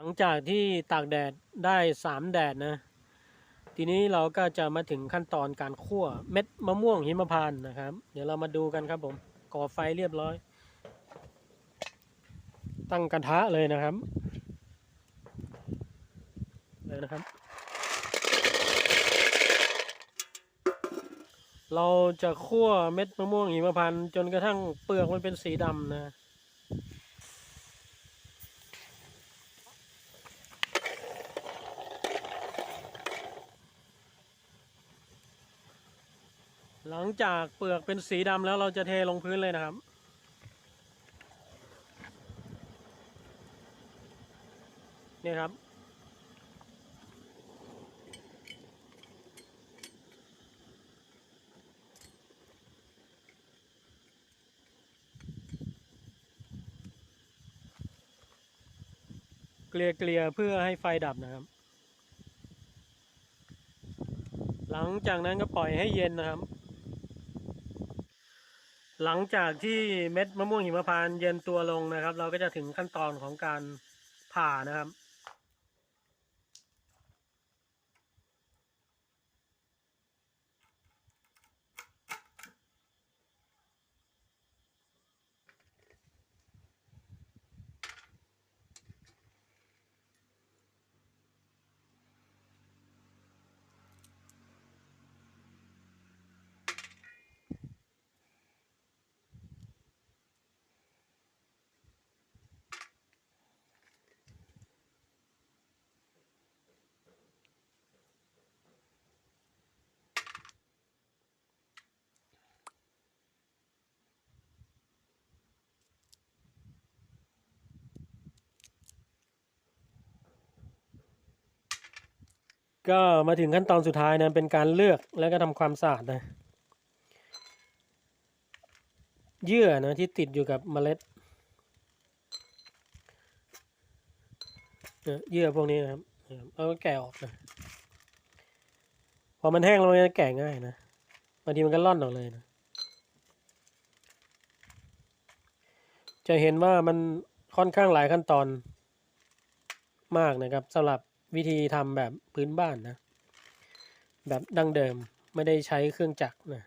หลังจากที่ตากแดดได้สามแดดนะ ทีนี้เราก็จะมาถึงขั้นตอนการคั่วเม็ดมะม่วงหิมพานต์นะครับ เดี๋ยวเรามาดูกันครับผมก่อไฟเรียบร้อย ตั้งกระทะเลยนะครับเลยนะครับ เราจะคั่วเม็ดมะม่วงหิมพานต์จนกระทั่งเปลือกมันเป็นสีดำนะ หลังจากเปลือกเป็นสีดำแล้วเราจะเทลงพื้นเลยนะครับ นี่ครับ เกลี่ยเกลี่ยเพื่อให้ไฟดับนะครับ หลังจากนั้นก็ปล่อยให้เย็นนะครับ หลังจากที่เม็ดมะม่วงหิมพานต์เย็นตัวลงนะครับ เราก็จะถึงขั้นตอนของการผ่านะครับ ก็มาถึงขั้นตอนสุดท้ายนะเป็นการเลือกแล้วก็ทำความสะอาดนะเยื่อนะที่ติดอยู่กับเมล็ดเนี่ยเยื่อพวกนี้นะครับเอาแกะออกนะพอมันแห้งแล้วมันจะแกะง่ายนะบางทีมันก็ล่อนออกเลยนะจะเห็นว่ามันค่อนข้างหลายขั้นตอนมากนะครับสำหรับ วิธีทำแบบพื้นบ้านนะ แบบดั้งเดิมไม่ได้ใช้เครื่องจักรนะ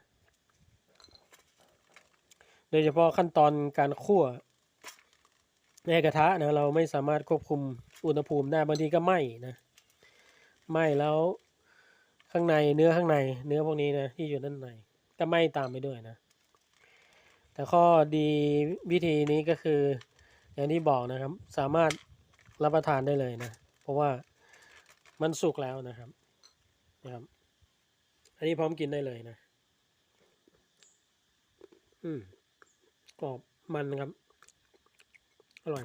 โดยเฉพาะขั้นตอนการคั่วในกระทะนะเราไม่สามารถควบคุมอุณหภูมิได้บางทีก็ไหม้นะไหม้แล้วข้างในเนื้อข้างในเนื้อพวกนี้นะที่อยู่ด้านในก็ไหม้ตามไปด้วยนะ แต่ข้อดีวิธีนี้ก็คือ อย่างที่บอกนะครับ สามารถรับประทานได้เลยนะ เพราะว่า มันสุกแล้วนะครับนะครับ อันนี้พร้อมกินได้เลยนะ อืมกรอบมันนะครับ อร่อย